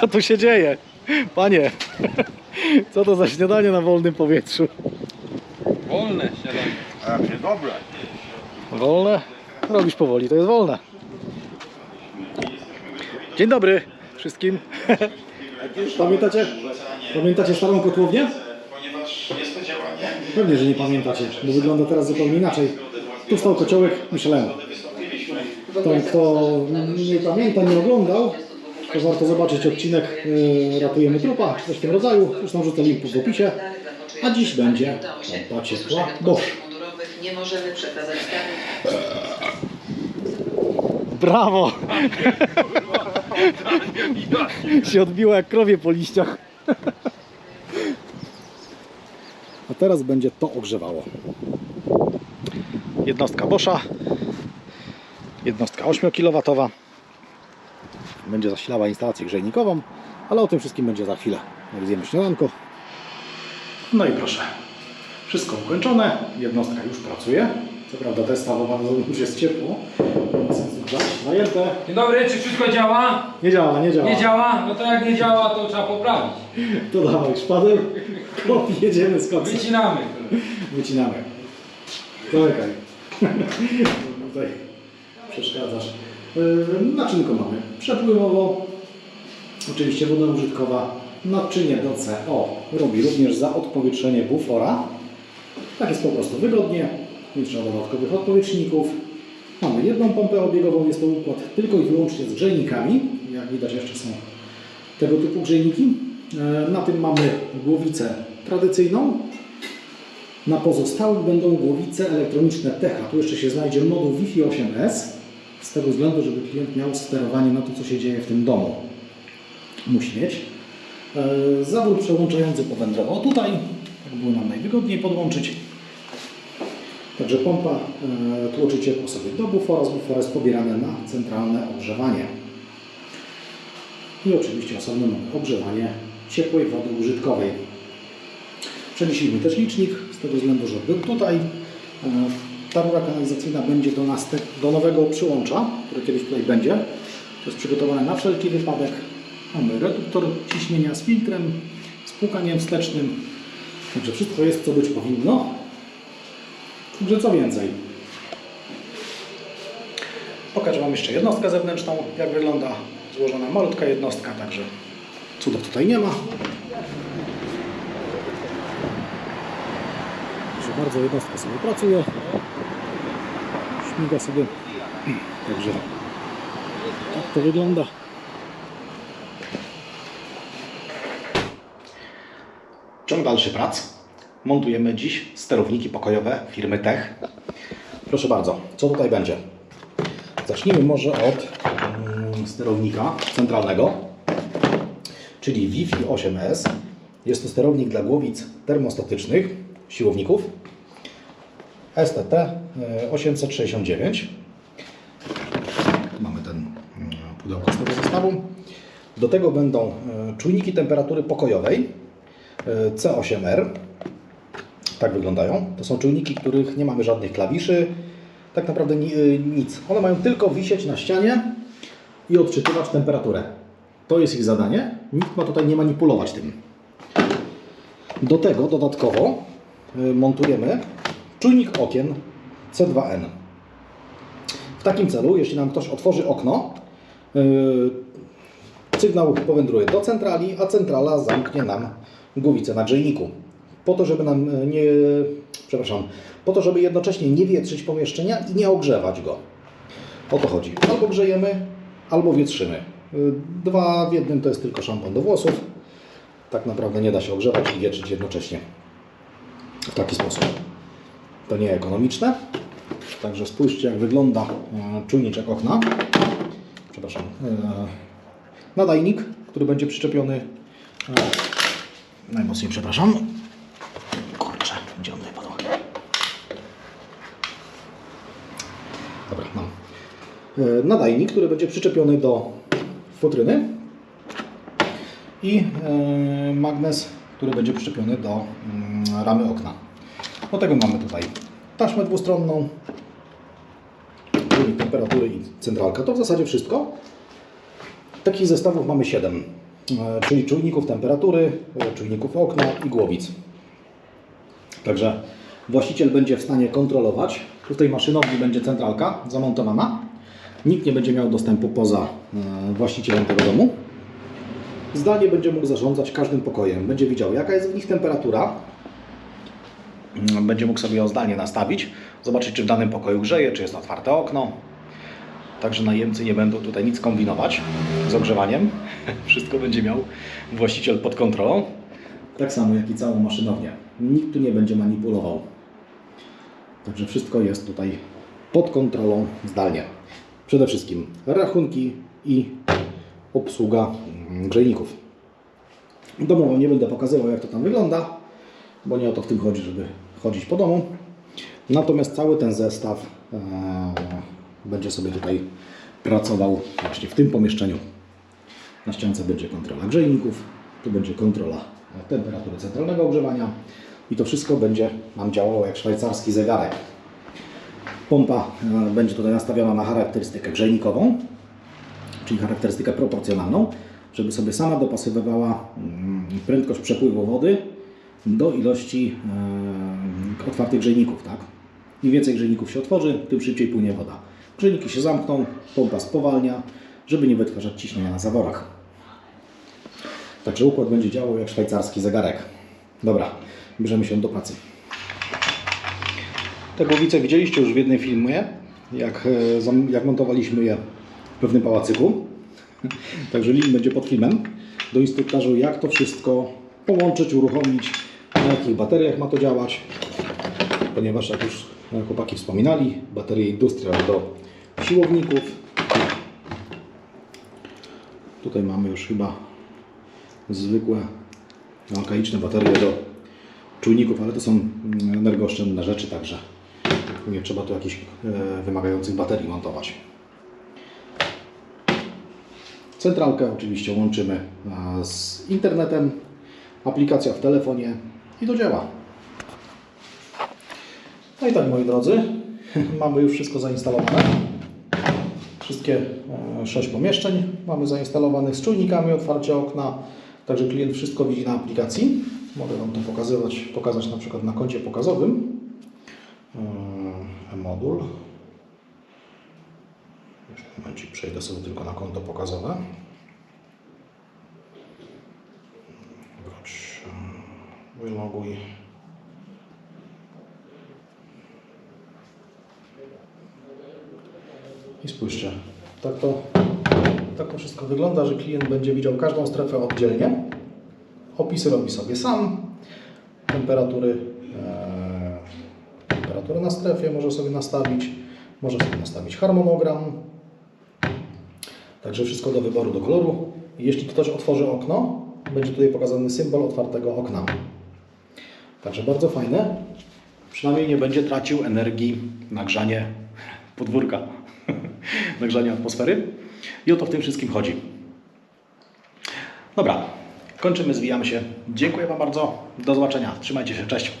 Co tu się dzieje? Panie, co to za śniadanie na wolnym powietrzu? Wolne śniadanie. A jak nie dobre. Wolne? Robisz powoli, to jest wolne. Dzień dobry wszystkim. Pamiętacie? Pamiętacie starą kotłownię? Pewnie, że nie pamiętacie, bo wygląda teraz zupełnie inaczej. Tu stał kociołek Michelin. Kto, kto nie pamięta, nie oglądał, to warto zobaczyć odcinek e, Ratujemy Trupa, czy coś w tym rodzaju. Zresztą rzucę link w opisie. A dziś będzie pompa ciepła Bosch. mundurowych nie możemy przekazać danych Brawo! się odbiło jak krowie po liściach. A teraz będzie to ogrzewało. Jednostka Boscha. Jednostka 8 kW. Będzie zasilała instalację grzejnikową, ale o tym wszystkim będzie za chwilę, jak zjemy śniadanko. No i proszę. Wszystko ukończone. Jednostka już pracuje. Co prawda testawowana już jest ciepło. Zajęte. Dzień dobry, czy wszystko działa? Nie działa, nie działa. Nie działa? No to jak nie działa, to trzeba poprawić. To dawaj szpader. Hop, jedziemy z koksem. Wycinamy. Wycinamy. Zamykaj. Tutaj przeszkadzasz. Yy, Naczynko mamy przepływowo. Oczywiście woda użytkowa. Naczynie do CO robi również za odpowietrzenie bufora. Tak jest po prostu wygodnie. Nie trzeba dodatkowych odpowietrzników. Mamy jedną pompę obiegową, jest to układ tylko i wyłącznie z grzejnikami. Jak widać jeszcze są tego typu grzejniki. E, Na tym mamy głowicę tradycyjną. Na pozostałych będą głowice elektroniczne TECHA. Tu jeszcze się znajdzie moduł Wi-Fi 8S. Z tego względu, żeby klient miał sterowanie na to, co się dzieje w tym domu. Musi mieć. E, Zawór przełączający powędrował tutaj. Tak było nam najwygodniej podłączyć. Także pompa e, tłoczy ciepło sobie do bufora, z bufora jest pobierane na centralne ogrzewanie. I oczywiście osobno mamy ogrzewanie ciepłej wody użytkowej. Przenieśliśmy też licznik z tego względu, że był tutaj. E, Ta rura kanalizacyjna będzie do, do nowego przyłącza, który kiedyś tutaj będzie. To jest przygotowane na wszelki wypadek. Mamy reduktor ciśnienia z filtrem, z płukaniem wstecznym. Także wszystko jest co być powinno. Także co więcej. Pokażę Wam jeszcze jednostkę zewnętrzną, jak wygląda złożona malutka jednostka, także cudów tutaj nie ma. Proszę bardzo, jednostka sobie pracuje. Śmiga sobie. Także tak to wygląda. Ciąg dalszy prac. Montujemy dziś sterowniki pokojowe firmy Tech. Proszę bardzo, co tutaj będzie? Zacznijmy może od mm, sterownika centralnego, czyli Wi-Fi 8S. Jest to sterownik dla głowic termostatycznych, siłowników. STT e, 869. Mamy ten mm, pudełko z tego zestawu. Do tego będą e, czujniki temperatury pokojowej e, C8R. Tak wyglądają. To są czujniki, których nie mamy żadnych klawiszy, tak naprawdę ni- nic. One mają tylko wisieć na ścianie i odczytywać temperaturę. To jest ich zadanie. Nikt ma tutaj nie manipulować tym. Do tego dodatkowo montujemy czujnik okien C2N. W takim celu, jeśli nam ktoś otworzy okno, y, sygnał powędruje do centrali, a centrala zamknie nam głowicę na grzejniku. Po to, żeby nam e, nie, przepraszam, po to, żeby jednocześnie nie wietrzyć pomieszczenia i nie ogrzewać go. O to chodzi. Albo grzejemy, albo wietrzymy. Y, Dwa w jednym to jest tylko szampon do włosów. Tak naprawdę nie da się ogrzewać i wietrzyć jednocześnie. W taki sposób. To nie ekonomiczne. Także spójrzcie, jak wygląda e, czujniczek okna. Przepraszam. e, Nadajnik, który będzie przyczepiony. e, Najmocniej przepraszam. Kurczę, gdzie on wypadł? Dobra, mam. Nadajnik, który będzie przyczepiony do futryny i magnes, który będzie przyczepiony do mm, ramy okna. Do tego mamy tutaj taśmę dwustronną, czujnik temperatury i centralka. To w zasadzie wszystko. Takich zestawów mamy 7. e, czyli czujników temperatury, e, czujników okna i głowic. Także właściciel będzie w stanie kontrolować. Tu w tej maszynowni będzie centralka zamontowana. Nikt nie będzie miał dostępu poza e, właścicielem tego domu. Zdalnie będzie mógł zarządzać każdym pokojem. Będzie widział, jaka jest w nich temperatura. Mm, Będzie mógł sobie zdalnie nastawić, zobaczyć, czy w danym pokoju grzeje, czy jest otwarte okno. Także najemcy nie będą tutaj nic kombinować z ogrzewaniem. Wszystko będzie miał właściciel pod kontrolą. Tak samo jak i całą maszynownię. Nikt tu nie będzie manipulował. Także wszystko jest tutaj pod kontrolą zdalnie. Przede wszystkim rachunki i obsługa mm, grzejników. Domowo nie będę pokazywał jak to tam wygląda, bo nie o to w tym chodzi, żeby chodzić po domu. Natomiast cały ten zestaw e, będzie sobie tutaj pracował właśnie w tym pomieszczeniu. Na ściance będzie kontrola grzejników, tu będzie kontrola temperatury centralnego ogrzewania i to wszystko będzie nam działało jak szwajcarski zegarek. Pompa e, będzie tutaj nastawiona na charakterystykę grzejnikową, czyli charakterystykę proporcjonalną, żeby sobie sama dopasowywała mm, prędkość przepływu wody do ilości e, otwartych grzejników. Tak? Im więcej grzejników się otworzy, tym szybciej płynie woda. Grzejniki się zamkną, pompa spowalnia, żeby nie wytwarzać ciśnienia na zaworach. Także układ będzie działał jak szwajcarski zegarek. Dobra, bierzemy się do pracy. Te głowice widzieliście już w jednym filmie, jak, e, jak montowaliśmy je w pewnym pałacyku. Także link będzie pod filmem do instruktażu, jak to wszystko połączyć, uruchomić, na jakich bateriach ma to działać. Ponieważ, jak już chłopaki wspominali, baterie Industrial do siłowników. Tutaj mamy już chyba zwykłe alkaiczne baterie do czujników, ale to są energooszczędne rzeczy, także nie trzeba tu jakichś e, wymagających baterii montować. Centralkę oczywiście łączymy e, z internetem, aplikacja w telefonie i to działa. No i tak moi drodzy, mamy już wszystko zainstalowane. Wszystkie e, sześć pomieszczeń mamy zainstalowanych z czujnikami otwarcia okna, także klient wszystko widzi na aplikacji. Mogę Wam to pokazywać, pokazać na przykład na koncie pokazowym. E, Modul. Jeszcze momencik, przejdę sobie tylko na konto pokazowe. Wróć, e, wyloguj. I spójrzcie, tak to, tak to wszystko wygląda, że klient będzie widział każdą strefę oddzielnie. Opisy robi sobie sam. Temperatury, e, temperatury na strefie może sobie nastawić. Może sobie nastawić harmonogram. Także wszystko do wyboru, do koloru. Jeśli ktoś otworzy okno, będzie tutaj pokazany symbol otwartego okna. Także bardzo fajne. Przynajmniej nie będzie tracił energii na grzanie podwórka, na grzanie atmosfery. I o to w tym wszystkim chodzi. Dobra, kończymy, zwijamy się. Dziękuję Wam bardzo. Do zobaczenia. Trzymajcie się. Cześć.